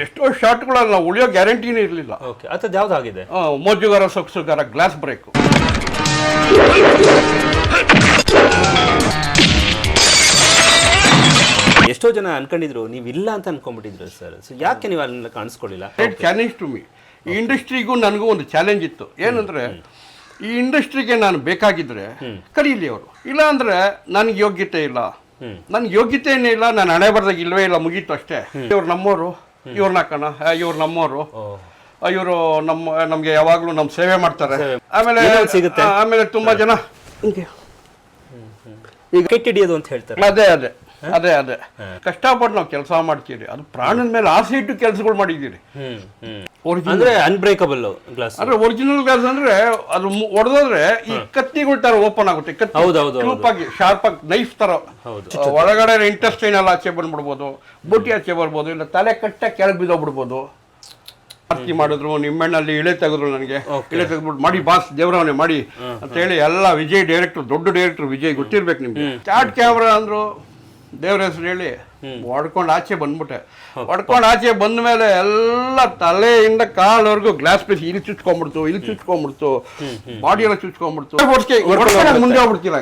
ಎಷ್ಟೋ ಶಾಟ್ಗಳಲ್ಲ ಉಳಿಯೋ ಗ್ಯಾರಂಟಿನೇ ಇರಲಿಲ್ಲ. ಓಕೆ ಅಥವಾ ಯಾವ್ದು ಆಗಿದೆ ಮೋಜುಗಾರ ಸೊಕ್ಸುಗಾರ ಗ್ಲಾಸ್ ಬ್ರೇಕ್ ಎಷ್ಟೋ ಜನ ಅನ್ಕೊಂಡಿದ್ರು ನೀವು ಇಲ್ಲ ಅಂತ ಅನ್ಕೊಂಡ್ಬಿಟ್ಟಿದ್ರು ಸರ್. ಸೊ ಯಾಕೆ ನೀವು ಅಲ್ಲಿಂದ ಕಾಣಿಸ್ಕೊಳ್ಳಿಲ್ಲ? ಚಾಲೆಂಜ್ ಟು ಮೀ ಈ ಇಂಡಸ್ಟ್ರಿಗೂ ನನಗೂ ಒಂದು ಚಾಲೆಂಜ್ ಇತ್ತು. ಏನಂದ್ರೆ ಈ ಇಂಡಸ್ಟ್ರಿಗೆ ನಾನು ಬೇಕಾಗಿದ್ರೆ ಕರೀಲಿ ಅವರು. ಇಲ್ಲ ಅಂದ್ರೆ ನನಗೆ ಯೋಗ್ಯತೆ ಇಲ್ಲ. ನನ್ಗೆ ಯೋಗ್ಯತೆನೇ ಇಲ್ಲ ನಾನು ಹಣೆ ಬರ್ದಾಗ ಇಲ್ವೇ ಇಲ್ಲ ಮುಗೀತು ಅಷ್ಟೇ. ಇವ್ರು ನಮ್ಮೋರು ಇವ್ರನ್ನ ಕಣ. ಇವ್ರು ನಮ್ಮವರು ಇವರು ನಮ್ಮ ನಮ್ಗೆ ಯಾವಾಗ್ಲೂ ನಮ್ ಸೇವೆ ಮಾಡ್ತಾರೆ. ಆಮೇಲೆ ಸಿಗುತ್ತೆ? ಆಮೇಲೆ ತುಂಬಾ ಜನ ಈಗ ಕೆಟ್ಟ ಹಿಡಿಯೋದು ಅಂತ ಹೇಳ್ತಾರೆ. ಅದೇ ಅದೇ. ಅದೇ ಅದೇ. ಕಷ್ಟಪಟ್ಟು ನಾವು ಕೆಲಸ ಮಾಡ್ತೀವಿ ಅದು ಪ್ರಾಣದ ಮೇಲೆ ಆಸೆ ಇಟ್ಟು ಕೆಲಸಗಳು ಮಾಡಿದ್ದೀರಿ. ಅಂದ್ರೆ ಅನ್ಬ್ರೇಕಬಲ್ ಗ್ಲಾಸ್ ಅಂದ್ರೆ ಒರಿಜಿನಲ್ ಗ್ಲಾಸ್ ಅಂದ್ರೆ ಅದು ಒಡೆದ್ರೆ ಈ ಕತ್ತಿಗಳ ತರ ಓಪನ್ ಆಗುತ್ತೆ. ಕತ್ತಿ ಆಗಿ ಶಾರ್ಪ್ ಆಗಿ ನೈಫ್ ತರ. ಒಳಗಡೆ ಇಂಟೆಸ್ಟೈನ್ ಎಲ್ಲ ಆಚೆ ಬಂದ್ಬಿಡ್ಬೋದು ಬುಟ್ಟಿ ಆಚೆ ಬರ್ಬೋದು ಇಲ್ಲ ತಲೆ ಕಟ್ಟ ಕೆಳಗೆ ಬಿದ್ದೋಗ್ಬಿಡ್ಬೋದು. ಆರ್ತಿ ಮಾಡಿದ್ರು ನಿಮ್ಮಣ್ಣಲ್ಲಿ ಇಳೆ ತೆಗೆದ್ರು ನನಗೆ. ಇಳೆ ತೆಗೆದ್ಬಿಟ್ಟು ಮಾಡಿ ಬಾಸ್ ದೇವರವನೇ ಮಾಡಿ ಅಂತ ಹೇಳಿ ಎಲ್ಲ ವಿಜಯ್ ಡೈರೆಕ್ಟರ್ ದೊಡ್ಡ ಡೈರೆಕ್ಟರ್ ವಿಜಯ್ ಗೊತ್ತಿರ್ಬೇಕು ನಿಮ್ಗೆ. ಚಾಟ್ ಕ್ಯಾಮ್ರಾ ಅಂದ್ರು ದೇವ್ರ ಹೆಸರು ಹೇಳಿ. ಹೊಡ್ಕೊಂಡು ಆಚೆ ಬಂದ್ಬಿಟ್ಟೆ. ಹೊಡ್ಕೊಂಡು ಆಚೆ ಬಂದ ಮೇಲೆ ಎಲ್ಲ ತಲೆಯಿಂದ ಕಾಲ್ವರೆಗೂ ಗ್ಲಾಸ್ ಪೀಸ್ ಇಲ್ಲಿ ಚುಚ್ಕೊಂಡ್ಬಿಡ್ತು ಇಲ್ಲಿ ಚುಚ್ಕೊಂಡ್ಬಿಡ್ತು ಬಾಡಿ ಎಲ್ಲ ಚುಚ್ಕೊಂಡ್ಬಿಡ್ತು. ಮುಂದೆ ಹೋಗ್ಬಿಡ್ತೀರ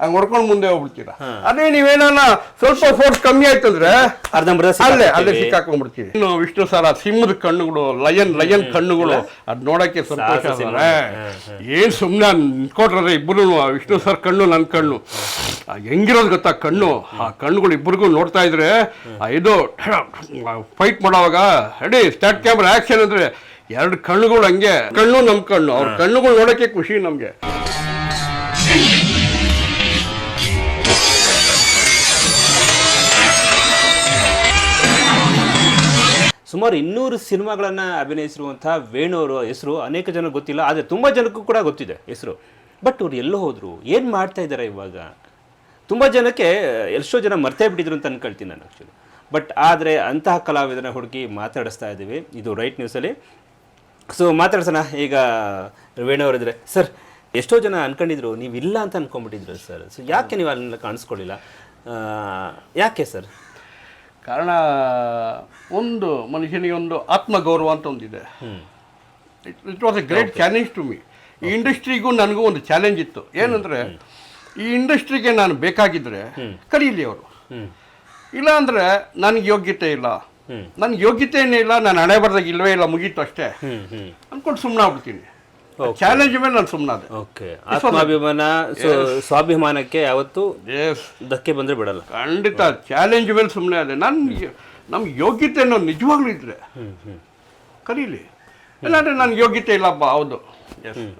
ಹಂಗೆ ಹೊಡ್ಕೊಂಡು ಮುಂದೆ ಹೋಗ್ಬಿಡ್ತೀರಾ? ಅದೇ ನೀವೇನ ಸ್ವಲ್ಪ ಫೋರ್ಸ್ ಕಮ್ಮಿ ಆಯ್ತಂದ್ರೆ ಅರ್ಧಂಬರ್ಧ ಅಲ್ಲೇ ಅಲ್ಲೇ. ಸಿಕ್ಕಾಕೊಂಡ್ಬಿಡ್ತೀವಿ ಇನ್ನು ವಿಷ್ಣು ಸರ ಸಿಂಹದ ಕಣ್ಣುಗಳು ಲಯನ್ ಲಯನ್ ಕಣ್ಣುಗಳು ಅದ್ ನೋಡಕ್ಕೆ ಸಂತೋಷ ಏನು ಸುಮ್ಮನೆ ನಿಂತ್ಕೊಟ್ರೆ ಇಬ್ಬರು ವಿಷ್ಣು ಸರ್ ಕಣ್ಣು ನನ್ನ ಕಣ್ಣು. ಹೆಂಗಿರೋದು ಗೊತ್ತಾ ಕಣ್ಣು? ಆ ಕಣ್ಣುಗಳು ಇಬ್ಬರಿಗೂ ನೋಡ್ತಾ ಇದ್ರೆ ಇದು ಫೈಟ್ ಮಾಡೋವಾಗ ರೆಡಿ ಸ್ಟಾರ್ಟ್ ಕ್ಯಾಮ್ರಾ ಆಕ್ಷನ್ ಅಂದ್ರೆ ಎರಡು ಕಣ್ಣುಗಳು ಹಂಗೆ. ಕಣ್ಣು ನಮ್ಮ ಕಣ್ಣು. ಅವ್ರ ಕಣ್ಣುಗಳು ನೋಡಕ್ಕೆ ಖುಷಿ ನಮ್ಗೆ. ಸುಮಾರು ಇನ್ನೂರು ಸಿನಿಮಾಗಳನ್ನು ಅಭಿನಯಿಸಿರುವಂಥ ವೇಣು ಅವರ ಹೆಸರು ಅನೇಕ ಜನಕ್ಕೆ ಗೊತ್ತಿಲ್ಲ, ಆದರೆ ತುಂಬ ಜನಕ್ಕೂ ಕೂಡ ಗೊತ್ತಿದೆ ಹೆಸರು. ಬಟ್ ಅವ್ರು ಎಲ್ಲೋ ಹೋದರು, ಏನು ಮಾಡ್ತಾ ಇದ್ದಾರೆ ಇವಾಗ? ತುಂಬ ಜನಕ್ಕೆ ಎಷ್ಟೋ ಜನ ಮರ್ತೇ ಬಿಟ್ಟಿದ್ರು ಅಂತ ಅನ್ಕೊಳ್ತೀನಿ ನಾನು ಆ್ಯಕ್ಚುಲಿ ಬಟ್ ಆದರೆ ಅಂತಹ ಕಲಾವಿದನ ಹುಡುಕಿ ಮಾತಾಡಿಸ್ತಾ ಇದ್ದೀವಿ, ಇದು ರೈಟ್ ನ್ಯೂಸಲ್ಲಿ ಸೊ ಮಾತಾಡ್ಸೋಣ, ಈಗ ವೇಣು ಅವರಿದ್ರೆ ಸರ್ ಎಷ್ಟೋ ಜನ ಅನ್ಕೊಂಡಿದ್ರು ನೀವು ಇಲ್ಲ ಅಂತ ಅನ್ಕೊಂಡ್ಬಿಟ್ಟಿದ್ರು ಸರ್ ಸೊ ಯಾಕೆ ನೀವು ಅಲ್ಲಿ ಕಾಣಿಸ್ಕೊಳ್ಳಿಲ್ಲ? ಯಾಕೆ ಸರ್ ಕಾರಣ ಒಂದು ಮನುಷ್ಯನಿಗೆ ಒಂದು ಆತ್ಮಗೌರವ ಅಂತ ಒಂದಿದೆ. It was a great challenge to me ಈ ಇಂಡಸ್ಟ್ರಿಗೂ ನನಗೂ ಒಂದು ಚಾಲೆಂಜ್ ಇತ್ತು. ಏನಂದರೆ ಈ ಇಂಡಸ್ಟ್ರಿಗೆ ನಾನು ಬೇಕಾಗಿದ್ದರೆ ಕರೀಲಿ ಅವರು. ಇಲ್ಲ ಅಂದರೆ ನನಗೆ ಯೋಗ್ಯತೆ ಇಲ್ಲ. ನನ್ಗೆ ಯೋಗ್ಯತೆನೇ ಇಲ್ಲ ನಾನು ಹಣೆ ಬರ್ದಾಗ ಇಲ್ಲವೇ ಇಲ್ಲ ಮುಗೀತು ಅಷ್ಟೇ. ಅಂದ್ಕೊಂಡು ಹ್ಞೂ ಅನ್ಕೊಂಡು ಸುಮ್ಮನೆ ಆಗ್ಬಿಡ್ತೀನಿ ಚಾಲೆಂಜ್ ಮೇಲೆ ನಾನು ಸುಮ್ಮನಾದೆ ಓಕೆ ಆತ್ಮಾಭಿಮಾನ ಸ್ವಾಭಿಮಾನಕ್ಕೆ ಯಾವತ್ತು ಧಕ್ಕೆ ಬಂದ್ರೆ ಬಿಡಲ್ಲ. ಖಂಡಿತ. ಚಾಲೆಂಜ್ ಮೇಲೆ ಸುಮ್ಮನೆ ಅದೇ ನಾನು ನಮ್ಗೆ ಯೋಗ್ಯತೆ ಅನ್ನೋ ನಿಜವಾಗ್ಲೂ ಇದ್ರೆ ಕರೀಲಿ. ಇಲ್ಲಾಂದ್ರೆ ನನ್ಗೆ ಯೋಗ್ಯತೆ ಇಲ್ಲಪ್ಪ ಹೌದು.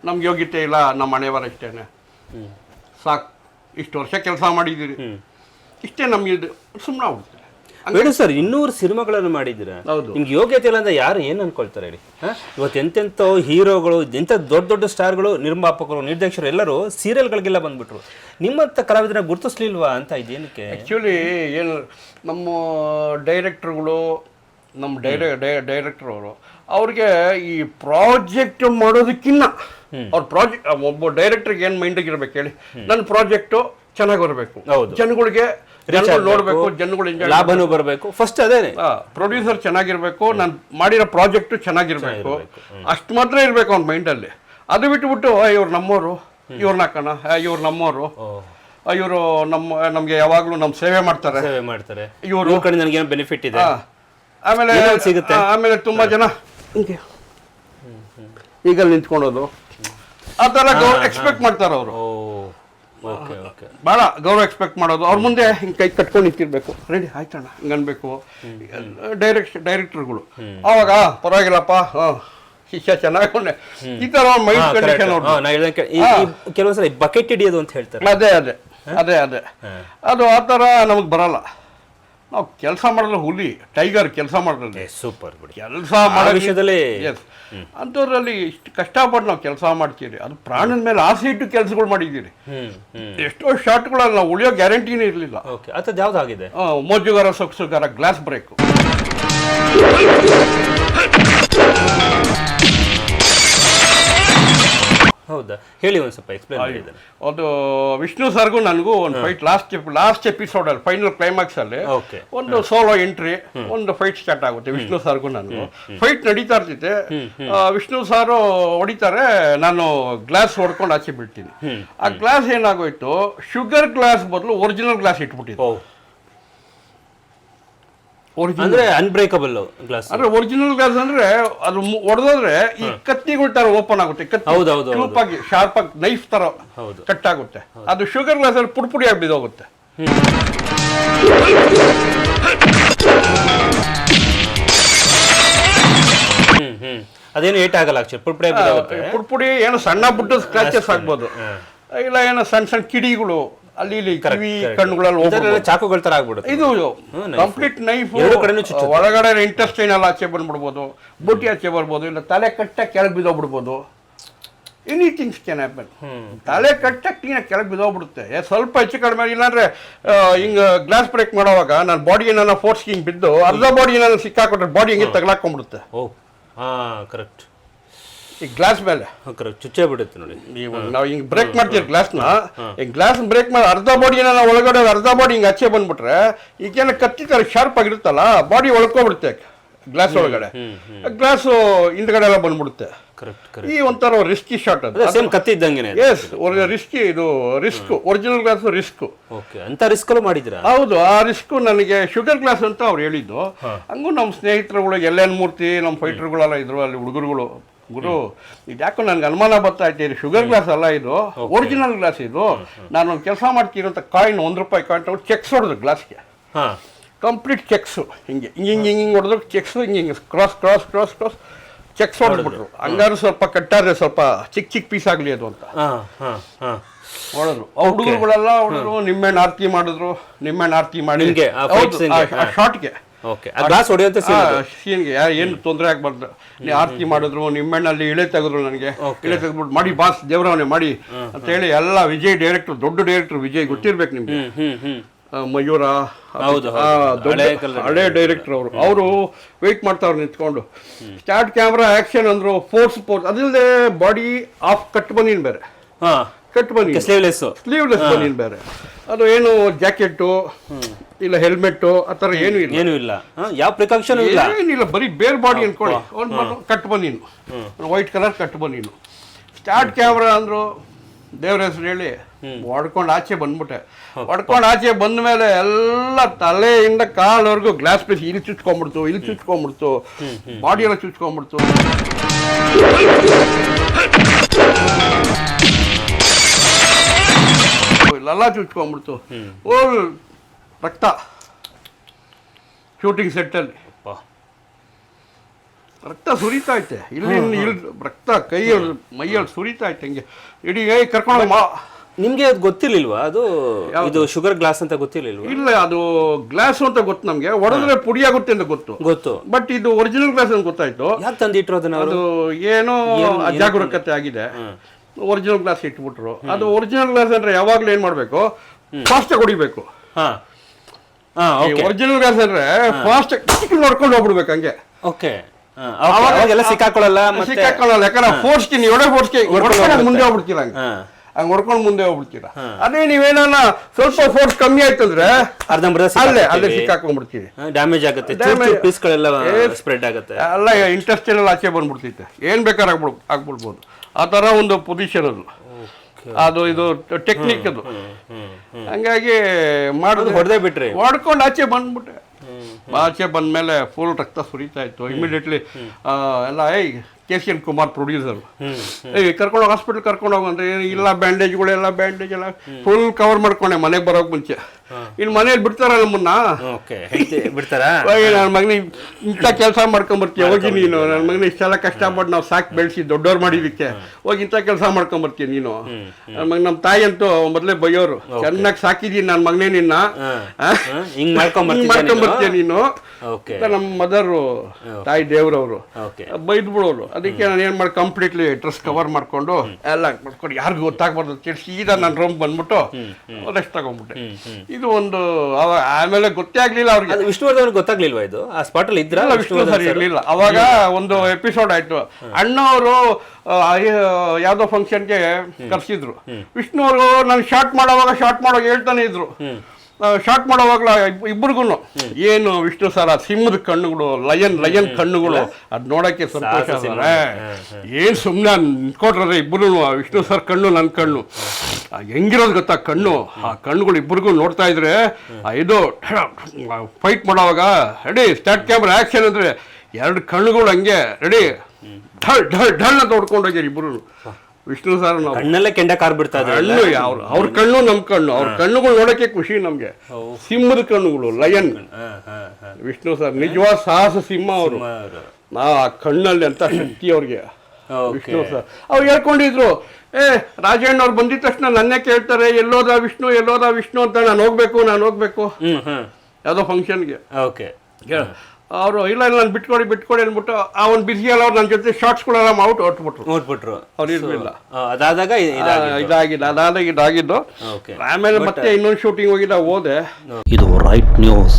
ನಮ್ಗೆ ಯೋಗ್ಯತೆ ಇಲ್ಲ ನಮ್ಮ ಮನೆಯವರ ಇಷ್ಟೇನೆ. ಸಾಕು. ಇಷ್ಟು ವರ್ಷ ಕೆಲಸ ಮಾಡಿದ್ದೀರಿ. ಇಷ್ಟೇ ನಮ್ಗೆ ಇದು ಸುಮ್ಮನೆ ಆಗ್ಬಿಡ್ತಾರೆ ಬೇಡ ಸರ್ ಇನ್ನೂರು ಸಿನಿಮಾಗಳನ್ನು ಮಾಡಿದ್ರೆ. ನಿಮ್ಗೆ ಯೋಗ್ಯತೆ ಇಲ್ಲ ಅಂದ್ರೆ ಯಾರು ಏನು ಅನ್ಕೊಳ್ತಾರೆ ಹೇಳಿ? ಇವತ್ತು ಎಂತೆಂಥ ಹೀರೋಗಳು ಎಂಥ ದೊಡ್ಡ ದೊಡ್ಡ ಸ್ಟಾರ್ಗಳು ನಿರ್ಮಾಪಕರು ನಿರ್ದೇಶಕರು ಎಲ್ಲರೂ ಸೀರಿಯಲ್ಗಳಿಗೆಲ್ಲ ಬಂದ್ಬಿಟ್ರು. ನಿಮ್ಮಂಥ ಕಲಾವಿದರ ಗುರುತಿಸ್ಲಿಲ್ವಾ ಅಂತ ಇದೇನಕ್ಕೆ? ಆ್ಯಕ್ಚುಲಿ ಏನು ನಮ್ಮ ಡೈರೆಕ್ಟ್ರುಗಳು ನಮ್ಮ ಡೈರೆ ಡೈರೆಕ್ಟರ್ ಅವರು ಅವ್ರಿಗೆ ಈ ಪ್ರಾಜೆಕ್ಟ್ ಮಾಡೋದಕ್ಕಿನ್ನ ಅವ್ರ ಪ್ರಾಜೆಕ್ಟ್ ಒಬ್ಬ ಡೈರೆಕ್ಟರ್ಗೆ ಏನು ಮೈಂಡಿಗೆ ಇರ್ಬೇಕು ಹೇಳಿ? ನನ್ನ ಪ್ರಾಜೆಕ್ಟು ಚೆನ್ನಾಗಿ ಬರಬೇಕು. ಹೌದು. ಜನಗಳಿಗೆ ಜನಗಳು ನೋಡಬೇಕು ಜನಗಳು ಎಂಜಾಯ್ ಲಾಭನೂ ಬರಬೇಕು. ಫಸ್ಟ್ ಅದೇನೆ. ಪ್ರೊಡ್ಯೂಸರ್ ಚೆನ್ನಾಗಿರ್ಬೇಕು ನಾನು ಮಾಡಿರೋ ಪ್ರಾಜೆಕ್ಟ್ ಚೆನ್ನಾಗಿರ್ಬೇಕು. ಅಷ್ಟು ಮಾತ್ರ ಇರಬೇಕು ಅವ್ನ ಮೈಂಡಲ್ಲಿ ಅದು ಬಿಟ್ಬಿಟ್ಟು ಇವ್ರು ನಮ್ಮವರು ಇವ್ರನ್ನ ಕಣ ಇವ್ರು ನಮ್ಮವರು ಇವರು ನಮ್ಮ ನಮಗೆ ಯಾವಾಗಲೂ ನಮ್ಮ ಸೇವೆ ಮಾಡ್ತಾರೆ. ಸೇವೆ ಮಾಡ್ತಾರೆ. ಇವ್ರು- ಇವ್ರ ಕಡೆ ನನಗೇನೋ ಬೆನಿಫಿಟ್ ಇದೆ. ಆಮೇಲೆ ಸಿಗುತ್ತೆ? ಆಮೇಲೆ ತುಂಬಾ ಜನ ಹಿಂಗೆ. ಈಗ ನಿಂತ್ಕೊಳೋದು ಆ ಥರ ಎಕ್ಸ್ಪೆಕ್ಟ್ ಮಾಡ್ತಾರೆ ಅವರು ಓಕೆ ಓಕೆ. ಭಾಳ ಗೌರವ ಎಕ್ಸ್ಪೆಕ್ಟ್ ಮಾಡೋದು. ಅವ್ರ ಮುಂದೆ ಹಿಂಗೆ ಕೈ ಕಟ್ಕೊಂಡು ನಿಂತಿರ್ಬೇಕು. ರೆಡಿ ಆಯ್ತಣ್ಣ ಹಿಂಗೆ ಅನ್ಬೇಕು. ಡೈರೆಕ್ಟ್ ಡೈರೆಕ್ಟರ್ಗಳು ಅವಾಗ ಪರವಾಗಿಲ್ಲಪ್ಪ ಹಾಂ ಶಿಷ್ಯ ಚೆನ್ನಾಗೊಂಡೆ ಈ ಥರ ಮೈಂಡ್ ಕಂಡೀಷನ್ ಈ ಕೆಲವೊಂದ್ಸಲ ಬಕೆಟ್ ಹಿಡಿಯೋದು ಅಂತ ಹೇಳ್ತಾರೆ. ಅದೇ ಅದೇ ಅದೇ ಅದೇ. ಅದು ಆ ಥರ ನಮಗೆ ಬರಲ್ಲ. ನಾವು ಕೆಲಸ ಮಾಡಲ್ಲ ಹುಲಿ ಟೈಗರ್ ಕೆಲಸ ಮಾಡಲ್ಲ ಸೂಪರ್ ಬಿಡಿ. ಕೆಲಸ ಮಾಡೋ ವಿಷಯದಲ್ಲಿ ಎಸ್ ಅಂಥದ್ರಲ್ಲಿ ಇಷ್ಟು ಕಷ್ಟಪಟ್ಟು ನಾವು ಕೆಲಸ ಮಾಡ್ತೀರಿ. ಅದು ಪ್ರಾಣದ ಮೇಲೆ ಆಸೆ ಇಟ್ಟು ಕೆಲಸಗಳು ಮಾಡಿದ್ದೀರಿ. ಎಷ್ಟೋ ಶಾರ್ಟ್ಗಳಲ್ಲ ನಾವು ಉಳಿಯೋ ಗ್ಯಾರಂಟಿನೇ ಇರಲಿಲ್ಲ. ಓಕೆ ಅದು ಯಾವ್ದಾಗಿದೆ ಮೋಜುಗಾರ ಸೊಗಸುಗಾರ ಗ್ಲಾಸ್ ಬ್ರೇಕ್ ಹೌದಾ? ಹೇಳಿ ಒಂದು ಸ್ವಲ್ಪ ಎಕ್ಸ್ಪ್ಲೈನ್ ಮಾಡಿದ್ದಾರೆ ಒಂದು ವಿಷ್ಣು ಸರ್ಗೂ ನನಗೂ ಒಂದು ಫೈಟ್ ಲಾಸ್ಟ್ ಲಾಸ್ಟ್ ಎಪಿಸೋಡ್ ಅಲ್ಲಿ ಫೈನಲ್ ಕ್ಲೈಮ್ಯಾಕ್ಸ್ ಅಲ್ಲಿ ಒಂದು ಸೋಲೋ ಎಂಟ್ರಿ ಒಂದು ಫೈಟ್ ಸ್ಟಾರ್ಟ್ ಆಗುತ್ತೆ ವಿಷ್ಣು ಸರ್ಗೂ ನನಗೂ. ಫೈಟ್ ನಡೀತಾ ಇರ್ತೈತೆ. ವಿಷ್ಣು ಸಾರು ಹೊಡಿತಾರೆ ನಾನು ಗ್ಲಾಸ್ ಹೊಡ್ಕೊಂಡು ಆಚೆ ಬಿಡ್ತೀನಿ. ಆ ಗ್ಲಾಸ್ ಏನಾಗೋಯ್ತು? ಶುಗರ್ ಗ್ಲಾಸ್ ಬದಲು ಒರಿಜಿನಲ್ ಗ್ಲಾಸ್ ಇಟ್ಬಿಟ್ಟಿದ್ದು ಅಂದ್ರೆ ಅನ್ಬ್ರೇಕಬಲ್ ಗ್ಲಾಸ್ ಅಂದ್ರೆ ಒರಿಜಿನಲ್ ಗ್ಲಾಸ್ ಅಂದ್ರೆ ಅದು ಹೊಡೆದ್ರೆ ಈ ಕತ್ತಿಗಳ ತರ ಓಪನ್ ಆಗುತ್ತೆ. ಕತ್ತಿ ಹೌದು, ಆಗಿ ಶಾರ್ಪ್ ಆಗಿ ನೈಫ್ ತರ ಹೌದು. ಕಟ್ ಆಗುತ್ತೆ. ಅದು ಶುಗರ್ ಗ್ಲಾಸ್ ಅಲ್ಲಿ ಪುಡಿ ಪುಡಿ ಆಗಿ ಬಿದ್ದೋಗುತ್ತೆ ಅದೇನು ಏಟ್ ಆಗಲ್ಲ ಆಕ್ಚುಲಿ ಪುಡಿ ಪುಡಿ ಪುಡಿ ಏನೋ ಸಣ್ಣ ಪುಟ್ಟ ಸ್ಕ್ರಾಚಸ್ ಆಗ್ಬೋದು. ಇಲ್ಲ ಏನೋ ಸಣ್ಣ ಸಣ್ಣ ಕಿಡಿಗಳು ಅಲ್ಲಿ ಇಲ್ಲಿ ಕಿವಿ ಕಣ್ಣುಗಳಲ್ಲಿ ಹೋಗ್ಬೋದು ಚಾಕುಗಳ ತರ ಆಗ್ಬಿಡುತ್ತೆ. ಇದು ಕಂಪ್ಲೀಟ್ ನೈಫ್ ಎರಡು ಕಡೆನೂ ಚುಚ್ಚುತ್ತೆ. ಒಳಗಡೆ ಇಂಟೆಸ್ಟೈನ್ ಎಲ್ಲ ಆಚೆ ಬಂದ್ಬಿಡ್ಬೋದು ಬುಟ್ಟಿ ಆಚೆ ಬರ್ಬೋದು ಇಲ್ಲ ತಲೆ ಕಟ್ಟ ಕೆಳಗೆ ಬಿದ್ದೋಗ್ಬಿಡ್ಬೋದು. ಎನಿಥಿಂಗ್ಸ್ ಕ್ಯಾನ್ ಹ್ಯಾಪನ್ ತಲೆ ಕಟ್ಟ ಕ್ಲೀನಾಗಿ ಕೆಳಗೆ ಬಿದ್ದೋಗ್ಬಿಡುತ್ತೆ. ಏ, ಸ್ವಲ್ಪ ಹೆಚ್ಚು ಕಡಿಮೆ ಇಲ್ಲಾಂದ್ರೆ ಹಿಂಗೆ ಹಿಂಗ ಗ್ಲಾಸ್ ಬ್ರೇಕ್ ಮಾಡೋವಾಗ ನಾನು ಬಾಡಿ ಏನಾರ ಫೋರ್ಸ್ ಹಿಂಗೆ ಬಿದ್ದು ಅರ್ಧ ಬಾಡಿ ಏನಾದ್ರು ಸಿಕ್ಕಾಕೊಟ್ರೆ ಬಾಡಿ ಹಿಂಗೆ ತಗಲಾಕೊಂಡ್ಬಿಡುತ್ತೆ. ಓ. ಹಾ ಕರೆಕ್ಟ್ ಈ ಗ್ಲಾಸ್ ಮೇಲೆ. ಕರೆಕ್ಟ್ ಚುಚ್ಚೇ ಬಿಡುತ್ತೆ ನೋಡಿ. ನೀವು ನಾವು ಹಿಂಗೆ ಬ್ರೇಕ್ ಮಾಡ್ತೀವಿ ಗ್ಲಾಸ್ನ ಈ ಗ್ಲಾಸ್ ಬ್ರೇಕ್ ಮಾಡಿ ಅರ್ಧ ಬಾಡಿ ನಾವು ಒಳಗಡೆ ಅರ್ಧ ಬಾಡಿ ಹಿಂಗೆ ಆಚೆ ಬಂದ್ಬಿಟ್ರೆ ಈಗೇನ ಕತ್ತಿ ಶಾರ್ಪ್ ಆಗಿರುತ್ತಲ್ಲ ಬಾಡಿ ಒಳ್ಕೊಬಿಡುತ್ತೆ ಗ್ಲಾಸ್ ಒಳಗಡೆ. ಗ್ಲಾಸ್ ಹಿಂದ್ಗಡೆ ಎಲ್ಲ ಬಂದ್ಬಿಡುತ್ತೆ. ಈ ಒಂಥರ ರಿಸ್ಕಿ ಶಾಟ್ ಅದು. ಸೇಮ್ ಕತ್ತಿ ಇದ್ದಂಗೆ ಎಸ್ ರಿಸ್ಕಿ ಇದು risk original glass risk okay ಅಂತ ರಿಸ್ಕಲ್ಲೂ ಮಾಡಿದ್ರಾ ಹೌದು ಆ ರಿಸ್ಕ್ ನನಗೆ ಶುಗರ್ ಗ್ಲಾಸ್ ಅಂತ ಅವ್ರು ಹೇಳಿದ್ದು. ಹಂಗೂ ನಮ್ಮ ಸ್ನೇಹಿತರುಗಳು ಎಲ್ ಎನ್ ಮೂರ್ತಿ ನಮ್ಮ ಫೈಟರ್ಗಳೆಲ್ಲ ಇದ್ರು ಅಲ್ಲಿ ಹುಡುಗರುಗಳು. ಗುರು ಇದ್ಯಾಕೋ ನನಗೆ ಅನುಮಾನ ಬರ್ತಾ ಐತೆ ಇದು ಶುಗರ್ ಗ್ಲಾಸ್ ಅಲ್ಲ ಇದು? ಒರಿಜಿನಲ್ ಗ್ಲಾಸ್ ಇದು. ನಾನು ಒಂದು ಕೆಲಸ ಮಾಡ್ತೀನಿ ಅಂತ ಕಾಯಿನ್ ಒಂದು ರೂಪಾಯಿ ಕಾಯಿನ್ ತಗೊಂಡು ಚೆಕ್ಸ್ ಹೊಡೆದ್ರು ಗ್ಲಾಸ್ಗೆ ಹಾ. ಕಂಪ್ಲೀಟ್ ಚೆಕ್ಸು ಹಿಂಗೆ. ಹಿಂಗೆ ಹಿಂಗೆ ಹಿಂಗೆ ಹೊಡೆದ್ರು ಚೆಕ್ಸು ಹಿಂಗೆ ಹಿಂಗೆ cross cross cross cross checks ಹೊಡೆದ್ಬಿಟ್ರು. ಹಂಗಾರು ಸ್ವಲ್ಪ ಕಟ್ಟಾರೆ ಸ್ವಲ್ಪ ಚಿಕ್ಕ ಚಿಕ್ಕ ಪೀಸ್ ಆಗಲಿ ಅದು ಅಂತ. ಹಾ ಹಾ ಹಾ. ಹೊಡೆದ್ರು. ಹುಡುಗರುಗಳೆಲ್ಲ ಹೊಡೆದ್ರು ನಿಮ್ಮೆಣ್ಣು ಆರತಿ ಮಾಡಿದ್ರು ನಿಮ್ಮೆಣ್ಣು ಆರತಿ ಮಾಡಿ? ಶಾರ್ಟ್ಗೆ ಓಕೆ ಗ್ಲಾಸ್ ಹೊಡೆಯುವಂತ ಸೀನ್ ಸೀನ್ಗೆ ಏನು ತೊಂದರೆ ಆಗ್ಬಾರ್ದು. ನೀ ಆರತಿ ಮಾಡಿದ್ರು ನಿಮ್ಮೆಣ್ಣಲ್ಲಿ ಇಳೆ ತೆಗೆದ್ರು ನನಗೆ. ಇಳೆ ತೆಗೆದ್ಬಿಟ್ಟು ಮಾಡಿ ಬಾಸ್ ದೇವರವನೇ ಮಾಡಿ ಅಂತ ಹೇಳಿ ಎಲ್ಲ ವಿಜಯ್ ಡೈರೆಕ್ಟರ್ ದೊಡ್ಡ ಡೈರೆಕ್ಟರ್ ವಿಜಯ್ ಗೊತ್ತಿರ್ಬೇಕು ನಿಮ್ಗೆ. ಮಯೂರ. ಹಳೆ ಡೈರೆಕ್ಟರ್ ಅವರು. ಅವರು ವೆಯ್ಟ್ ಮಾಡ್ತಾವ್ರು ನಿಂತ್ಕೊಂಡು. ಸ್ಟಾರ್ಟ್ ಕ್ಯಾಮ್ರಾ ಆಕ್ಷನ್ ಅಂದ್ರು ಫೋರ್ಸ್ ಫೋರ್ಸ್ ಅದಿಲ್ಲದೆ ಬಾಡಿ ಆಫ್ ಕಟ್ ಬಂದಿನ ಬೇರೆ. ಕಟ್ ಬನ್ನಿ ಸ್ಲೀವ್ಲೆಸ್ ಸ್ಲೀವ್ಲೆಸ್ ಬನೀನ್ ಬೇರೆ. ಅದು ಏನು ಜಾಕೆಟ್ಟು ಇಲ್ಲ ಹೆಲ್ಮೆಟ್ಟು ಆ ಥರ ಏನು ಇಲ್ಲ. ಏನೂ ಇಲ್ಲ. ಯಾವ ಪ್ರಿಕಾಕ್ಷನ್ ಇಲ್ಲ. ಏನಿಲ್ಲ ಬರೀ ಬೇರ್ ಬಾಡಿ ಅನ್ಕೊಳ್ಳಿ. ಒಂದು ಕಟ್ ಬನ್ನಿನು ವೈಟ್ ಕಲರ್ ಕಟ್ ಬನ್ನಿನು ಸ್ಟಾರ್ಟ್ ಕ್ಯಾಮ್ರಾ ಅಂದರು ದೇವ್ರ ಹೆಸರು ಹೇಳಿ ಹೊಡ್ಕೊಂಡು ಆಚೆ ಬಂದ್ಬಿಟ್ಟೆ. ಹೊಡ್ಕೊಂಡು ಆಚೆ ಬಂದ ಮೇಲೆ ಎಲ್ಲ ತಲೆಯಿಂದ ಕಾಲವರೆಗೂ ಗ್ಲಾಸ್ ಪೀಸ್ ಇಲ್ಲಿ ಚುಚ್ಕೊಂಡ್ಬಿಡ್ತು ಇಲ್ಲಿ ಚುಚ್ಕೊಂಡ್ಬಿಡ್ತು. ಬಾಡಿ ಎಲ್ಲ ಚುಚ್ಕೊಂಡ್ಬಿಡ್ತು. ಇಲ್ಲೆಲ್ಲ ಚುಚ್ಕೊಂಡ್ಬಿಡ್ತು ಓಲ್ ರಕ್ತ. ಶೂಟಿಂಗ್ ಸೆಟ್ಟಲ್ಲಿ. ರಕ್ತ ಸುರಿತಾ ಐತೆ. ಇಲ್ಲಿ ಇಲ್ಲಿ ರಕ್ತ ಕೈಯಲ್ಲಿ ಮೈಯಲ್ಲಿ ಸುರಿತಾ ಐತೆ ಹಂಗೆ. ಇಡೀ ಕರ್ಕೊಂಡು ಮಾ. ನಿಮಗೆ ಅದು ಗೊತ್ತಿರ್ಲಿಲ್ವಾ? ಅದು ಇದು ಶುಗರ್ ಗ್ಲಾಸ್ ಅಂತ ಗೊತ್ತಿರ್ಲಿಲ್ವಾ? ಇಲ್ಲ ಅದು ಗ್ಲಾಸ್ ಅಂತ ಗೊತ್ತು ನಮಗೆ. ಒಡೆದ್ರೆ ಪುಡಿ ಆಗುತ್ತೆ ಅಂತ ಗೊತ್ತು. ಗೊತ್ತು. ಬಟ್ ಇದು ಒರಿಜಿನಲ್ ಗ್ಲಾಸ್ ಅಂತ ಗೊತ್ತಾಯ್ತು. ಯಾಕೆ ತಂದಿಟ್ರು ಅದನ್ನ ಅದು ಏನೋ ಅಜಾಗರೂಕತೆ ಆಗಿದೆ. ಒರಿಜಿನಲ್ ಗ್ಲಾಸ್ ಇಟ್ಬಿಟ್ರು. ಅದು ಒರಿಜಿನಲ್ ಗ್ಲಾಸ್ ಅಂದ್ರೆ ಯಾವಾಗ್ಲೂ ಏನ್ ಮಾಡ್ಬೇಕು? ಫಾಸ್ಟ್ ಹೊಡಿಬೇಕು ಹಾ. ಒರಿಜಿನಲ್ ಗ್ಲಾಸ್ ಅಂದ್ರೆ ಫಾಸ್ಟ್ ನೋಡ್ಕೊಂಡು ಹೋಗ್ಬಿಡ್ಬೇಕು ಹಂಗೆ. ಓಕೆ ಸಿಕ್ಕಾಕೊಳ್ಳಲ್ಲ ಸಿಕ್ಕಾಕೊಳ್ಳಲ್ಲ ಯಾಕಂದ್ರೆ ಫೋರ್ಸ್ಗೆ ನೀವು ಒಡೆ ಫೋರ್ಸ್ಗೆ ಮುಂದೆ ಹೋಗ್ಬಿಡ್ತೀರ ಹಂಗೆ. ಹಂಗೆ ಹೊಡ್ಕೊಂಡು ಮುಂದೆ ಹೋಗ್ಬಿಡ್ತೀರಾ ಅದೇ ನೀವೇನ ಸ್ವಲ್ಪ ಫೋರ್ಸ್ ಕಮ್ಮಿ ಆಯ್ತಂದ್ರೆ ಅರ್ಧಂಬರ್ಧ ಅಲ್ಲೇ ಅಲ್ಲೇ ಸಿಕ್ಕಾಕೊಂಡ್ಬಿಡ್ತೀವಿ. ಡ್ಯಾಮೇಜ್ ಆಗುತ್ತೆ. ಪೀಸ್ಗಳೆಲ್ಲ ಸ್ಪ್ರೆಡ್ ಆಗುತ್ತೆ. ಎಲ್ಲ ಇಂಟೆಸ್ಟೈನಲ್ ಆಚೆ ಬಂದ್ಬಿಡ್ತೈತೆ. ಏನ್ ಬೇಕಾದ್ರೆ ಆಗ್ಬಿಡ್ ಆಗ್ಬಿಡ್ಬೋದು. ಆ ಥರ ಒಂದು ಪೊಸಿಷನ್ ಅದು. ಅದು ಇದು ಟೆಕ್ನಿಕ್ ಅದು. ಹಂಗಾಗಿ ಮಾಡೋದು ಹೊಡೆದೇ ಬಿಟ್ರಿ. ಹೊಡ್ಕೊಂಡು ಆಚೆ ಬಂದ್ಬಿಟ್ಟೆ ಆಚೆ ಬಂದ್ಮೇಲೆ ಫುಲ್ ರಕ್ತ ಸುರಿತಾ ಇತ್ತು. ಇಮಿಡಿಯೇಟ್ಲಿ ಎಲ್ಲ ಏಯ್ K C N Kumar producer ಏಯ್ ಕರ್ಕೊಂಡೋಗಿ ಹಾಸ್ಪಿಟಲ್ ಕರ್ಕೊಂಡೋಗಿ ಕರ್ಕೊಂಡು ಹೋಗಂದ್ರೆ ಇಲ್ಲ ಬ್ಯಾಂಡೇಜ್ಗಳೆಲ್ಲ ಬ್ಯಾಂಡೇಜ್ ಎಲ್ಲ ಫುಲ್ ಕವರ್ ಮಾಡ್ಕೊಂಡೆ ಮನೆಗೆ ಬರೋಕೆ ಮುಂಚೆ. ಇನ್ನು ಮನೇಲಿ ಬಿಡ್ತಾರ ನಮ್ಮನ್ನ? ಓಕೆ ಬಿಡ್ತಾರಾ? ನನ್ನ ಮಗನ ಇಂಥ ಕೆಲಸ ಮಾಡ್ಕೊಂಬರ್ತೀಯ ಹೋಗಿ ನೀನು. ನನ್ನ ಮಗನ ಇಷ್ಟೆಲ್ಲ ಕಷ್ಟಪಟ್ಟು ನಾವು ಸಾಕ್ ಬೆಳೆಸಿ ದೊಡ್ಡವ್ರು ಮಾಡಿದಕ್ಕೆ. ಹೋಗಿ ಇಂಥ ಕೆಲಸ ಮಾಡ್ಕೊಂಬರ್ತೀಯ ನೀನು. ನನ್ನ ಮಗ ನಮ್ಮ ತಾಯಿ ಅಂತೂ ಮೊದಲೇ ಬೈಯೋರು. ಚೆನ್ನಾಗಿ ಸಾಕಿದೀನಿ ನನ್ನ ಮಗನೇ ನಿನ್ನ. ಹಿಂಗ್ ಮಾಡ್ಕೊಂಬರ್ತೀಯ ನೀನು? ನಮ್ಮ ಮದರು ತಾಯಿ ದೇವ್ರವರು. ಬೈದ್ ಬಿಡೋರು ಅದಕ್ಕೆ ನಾನು ಏನು ಮಾಡಿ ಕಂಪ್ಲೀಟ್ಲಿ ಡ್ರೆಸ್ ಕವರ್ ಮಾಡ್ಕೊಂಡು ಎಲ್ಲ ಮಾಡ್ಕೊಂಡು ಯಾರಿಗೂ ಗೊತ್ತಾಗ್ಬಾರ್ದು ಸೀದಾ ನನ್ನ ರೂಮ್ ಬಂದ್ಬಿಟ್ಟು ರೆಸ್ಟ್ ತಗೊಂಡ್ಬಿಟ್ಟೆ. ಇದು ಒಂದು ಅವ- ಆಮೇಲೆ ಗೊತ್ತೇ ಆಗ್ಲಿಲ್ಲ ಅವ್ರಿಗೆ. ಅದು ವಿಷ್ಣುವರ್ಧನ್ ಗೊತ್ತಾಗ್ಲಿಲ್ವಾ ಇದು? ಆ ಸ್ಪಾಟ್ ಅಲ್ಲಿ ಇದ್ರ ಇಲ್ಲ, ವಿಷ್ಣು ಸರ್? ಇರ್ಲಿಲ್ಲ. ಅವಾಗ ಒಂದು ಎಪಿಸೋಡ್ ಆಯ್ತು. ಅಣ್ಣವರು ಯಾವ್ದೋ ಫಂಕ್ಷನ್ಗೆ ಕರ್ಸಿದ್ರು. ವಿಷ್ಣು ಅವರು ನಾನು ಶಾರ್ಟ್ ಮಾಡೋವಾಗ ಶಾರ್ಟ್ ಮಾಡೋ ಹೇಳ್ತಾನೆ ಇದ್ರು. ಶಾರ್ಟ್ ಮಾಡೋವಾಗ್ಲ ಇಬ್ಬರಿಗೂ ಏನು ವಿಷ್ಣು ಸರ್ ಆ ಸಿಂಹದ ಕಣ್ಣುಗಳು ಲಯನ್ ಲಯನ್ ಕಣ್ಣುಗಳು ಅದು ನೋಡಕ್ಕೆ ಸಂತೋಷ ಏನು ಸುಮ್ಮನೆ ನಿಂತ್ಕೊಟ್ರೆ ಇಬ್ಬರು ವಿಷ್ಣು ಸರ್ ಕಣ್ಣು ನನ್ನ ಕಣ್ಣು. ಹೆಂಗಿರೋದ್ ಗೊತ್ತಾ ಕಣ್ಣು? ಆ ಕಣ್ಣುಗಳು ಇಬ್ಬರಿಗೂ ನೋಡ್ತಾ ಇದ್ರೆ ಇದು ಫೈಟ್ ಮಾಡೋವಾಗ ರೆಡಿ ಸ್ಟಾರ್ಟ್ ಕ್ಯಾಮ್ರಾ ಆಕ್ಷನ್ ಅಂದ್ರೆ ಎರಡು ಕಣ್ಣುಗಳು ಹಂಗೆ ರೆಡಿ ಢಳ್ ಢಳ್ ಢಳ್ ಅಂತ ಹೊಡ್ಕೊಂಡೋಗ್ಯಾರ ಇಬ್ಬರು ವಿಷ್ಣು ಸರ್ ನಾವು ಕಣ್ಣಲ್ಲೇ ಕೆಂಡ ಕಾರ್ ಬಿಡ್ತಾ ಇದ್ದಾರೆ ಕಣ್ಣು ಯಾವ ಅವ್ರ ಕಣ್ಣು ನಮ್ ಕಣ್ಣು. ಅವ್ರ ಕಣ್ಣುಗಳು ನೋಡಕ್ಕೆ ಖುಷಿ ನಮ್ಗೆ. ಸಿಂಹದ ಕಣ್ಣುಗಳು ಲಯನ್. ವಿಷ್ಣು ಸರ್ ನಿಜವಾದ ಸಾಹಸ ಸಿಂಹ ಅವರು. ನಾ ಆ ಕಣ್ಣಲ್ಲಿ ಅಂತ ಶಕ್ತಿ ಅವ್ರಿಗೆ. ವಿಷ್ಣು ಸರ್. ಅವ್ರು ಹೇಳ್ಕೊಂಡಿದ್ರು ಏ ರಾಜಣ್ಣ ಅವ್ರು ಬಂದಿದ ತಕ್ಷಣ ನನ್ನೇ ಕೇಳ್ತಾರೆ ಎಲ್ಲೋದ ವಿಷ್ಣು ಎಲ್ಲೋದ ವಿಷ್ಣು ಅಂತ ನಾನು ಹೋಗ್ಬೇಕು ನಾನು ಹೋಗ್ಬೇಕು. ಯಾವುದೋ ಫಂಕ್ಷನ್ಗೆ ಓಕೆ. ಅವರು ಇಲ್ಲ ಇಲ್ಲ ನಾನು ಬಿಟ್ಕೊಡಿ ಬಿಟ್ಕೊಡಿ ಅಂದ್ಬಿಟ್ಟು ಆ ಬಿಸಿ ಅಲ್ಲ ಅವ್ರು ನನ್ನ ಜೊತೆ ಶಾರ್ಟ್ಸ್ಗಳೆಲ್ಲ ಔಟ್ ಹೊಟ್ಬಿಟ್ರು ನೋಡ್ಬಿಟ್ರು ಅವ್ರು ಇರಲಿಲ್ಲ. ಅದಾದಾಗ ಇದಾಗಿಲ್ಲ ಅದಾದಾಗ ಇದಾಗಿದ್ದು. ಆಮೇಲೆ ಮತ್ತೆ ಇನ್ನೊಂದು ಶೂಟಿಂಗ್ ಹೋಗಿದ್ದ ಹೋದೆ. ಇದು ರೈಟ್ ನ್ಯೂಸ್